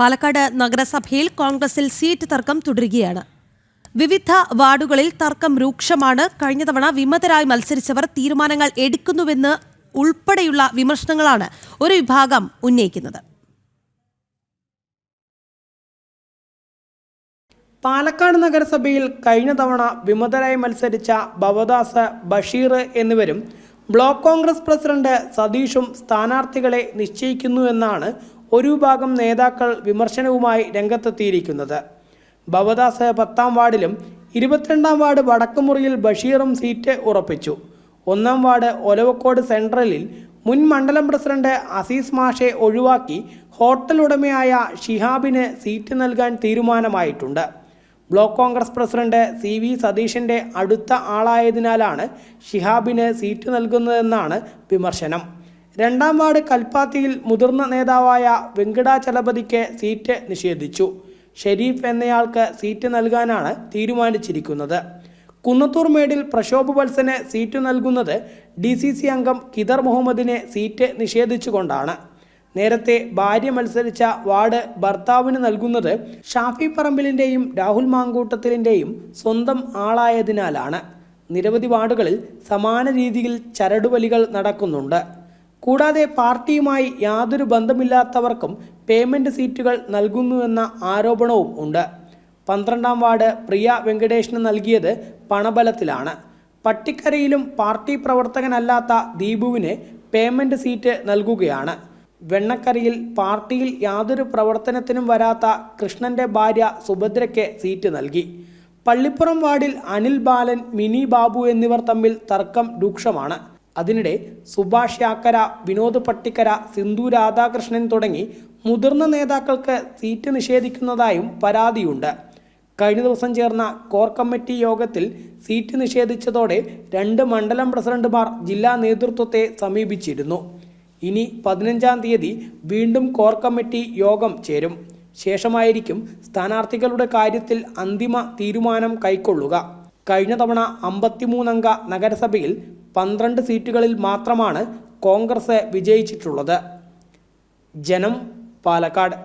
പാലക്കാട് നഗരസഭയിൽ കോൺഗ്രസിൽ സീറ്റ് തർക്കം തുടരുകയാണ്. വിവിധ വാർഡുകളിൽ തർക്കം രൂക്ഷമാണ്. കഴിഞ്ഞ തവണ വിമതരായി മത്സരിച്ചവർ തീരുമാനങ്ങൾ എടുക്കുന്നുവെന്ന് ഉൾപ്പെടെയുള്ള വിമർശനങ്ങളാണ് ഒരു വിഭാഗം ഉന്നയിക്കുന്നത്. പാലക്കാട് നഗരസഭയിൽ കഴിഞ്ഞ തവണ വിമതരായി മത്സരിച്ച ഭവദാസ് ബഷീർ എന്നിവരും ബ്ലോക്ക് കോൺഗ്രസ് പ്രസിഡന്റ് സതീഷും സ്ഥാനാർത്ഥികളെ നിശ്ചയിക്കുന്നു എന്നാണ് ഒരു വിഭാഗം നേതാക്കൾ വിമർശനവുമായി രംഗത്തെത്തിയിരിക്കുന്നത്. ഭവദാസ് പത്താം വാർഡിലും ഇരുപത്തിരണ്ടാം വാർഡ് വടക്കുമുറിയിൽ ബഷീറും സീറ്റ് ഉറപ്പിച്ചു. ഒന്നാം വാർഡ് ഒലവക്കോട് സെൻട്രലിൽ മുൻ മണ്ഡലം പ്രസിഡന്റ് അസീസ് മാഷെ ഒഴിവാക്കി ഹോട്ടൽ ഉടമയായ ഷിഹാബിന് സീറ്റ് നൽകാൻ തീരുമാനമായിട്ടുണ്ട്. Block Congress president C V സതീഷിന്റെ അടുത്ത ആളായതിനാലാണ് ഷിഹാബിന് സീറ്റ് നൽകുന്നതെന്നാണ് വിമർശനം. രണ്ടാം വാർഡ് കൽപ്പാത്തിയിൽ മുതിർന്ന നേതാവായ വെങ്കടാചലപതിക്ക് സീറ്റ് നിഷേധിച്ചു. ഷെരീഫ് എന്നയാൾക്ക് സീറ്റ് നൽകാനാണ് തീരുമാനിച്ചിരിക്കുന്നത്. കുന്നത്തൂർ മേഡിൽ പ്രശോഭ് വത്സന് സീറ്റ് നൽകുന്നത് ഡി സി സി അംഗം കിദർ മുഹമ്മദിനെ സീറ്റ് നിഷേധിച്ചുകൊണ്ടാണ്. നേരത്തെ ഭാര്യ മത്സരിച്ച വാർഡ് ഭർത്താവിന് നൽകുന്നത് ഷാഫി പറമ്പിലിന്റെയും രാഹുൽ മാങ്കൂട്ടത്തിലിന്റെയും സ്വന്തം ആളായതിനാലാണ്. നിരവധി വാർഡുകളിൽ സമാന രീതിയിൽ ചരടുവലികൾ നടക്കുന്നുണ്ട്. കൂടാതെ പാർട്ടിയുമായി യാതൊരു ബന്ധമില്ലാത്തവർക്കും പേയ്മെന്റ് സീറ്റുകൾ നൽകുന്നുവെന്ന ആരോപണവും ഉണ്ട്. പന്ത്രണ്ടാം വാർഡ് പ്രിയ വെങ്കടേഷിന് നൽകിയത് പണബലത്തിലാണ്. പട്ടിക്കരയിലും പാർട്ടി പ്രവർത്തകനല്ലാത്ത ദീപുവിന് പേയ്മെന്റ് സീറ്റ് നൽകുകയാണ്. വെണ്ണക്കരയിൽ പാർട്ടിയിൽ യാതൊരു പ്രവർത്തനത്തിനും വരാത്ത കൃഷ്ണന്റെ ഭാര്യ സുഭദ്രയ്ക്ക് സീറ്റ് നൽകി. പള്ളിപ്പുറം വാർഡിൽ അനിൽ ബാലൻ മിനി ബാബു എന്നിവർ തമ്മിൽ തർക്കം രൂക്ഷമാണ്. അതിനിടെ സുഭാഷ് യാക്കര വിനോദ് പട്ടിക്കര സിന്ധു രാധാകൃഷ്ണൻ തുടങ്ങി മുതിർന്ന നേതാക്കൾക്ക് സീറ്റ് നിഷേധിക്കുന്നതായും പരാതിയുണ്ട്. കഴിഞ്ഞ ദിവസം ചേർന്ന കോർ കമ്മിറ്റി യോഗത്തിൽ സീറ്റ് നിഷേധിച്ചതോടെ രണ്ട് മണ്ഡലം പ്രസിഡന്റുമാർ ജില്ലാ നേതൃത്വത്തെ സമീപിച്ചിരുന്നു. ഇനി പതിനഞ്ചാം തീയതി വീണ്ടും കോർ കമ്മിറ്റി യോഗം ചേരും. ശേഷമായിരിക്കും സ്ഥാനാർത്ഥികളുടെ കാര്യത്തിൽ അന്തിമ തീരുമാനം കൈക്കൊള്ളുക. കഴിഞ്ഞ തവണ അമ്പത്തിമൂന്നംഗ നഗരസഭയിൽ പന്ത്രണ്ട് സീറ്റുകളിൽ മാത്രമാണ് കോൺഗ്രസ് വിജയിച്ചിട്ടുള്ളത്. ജനം പാലക്കാട്.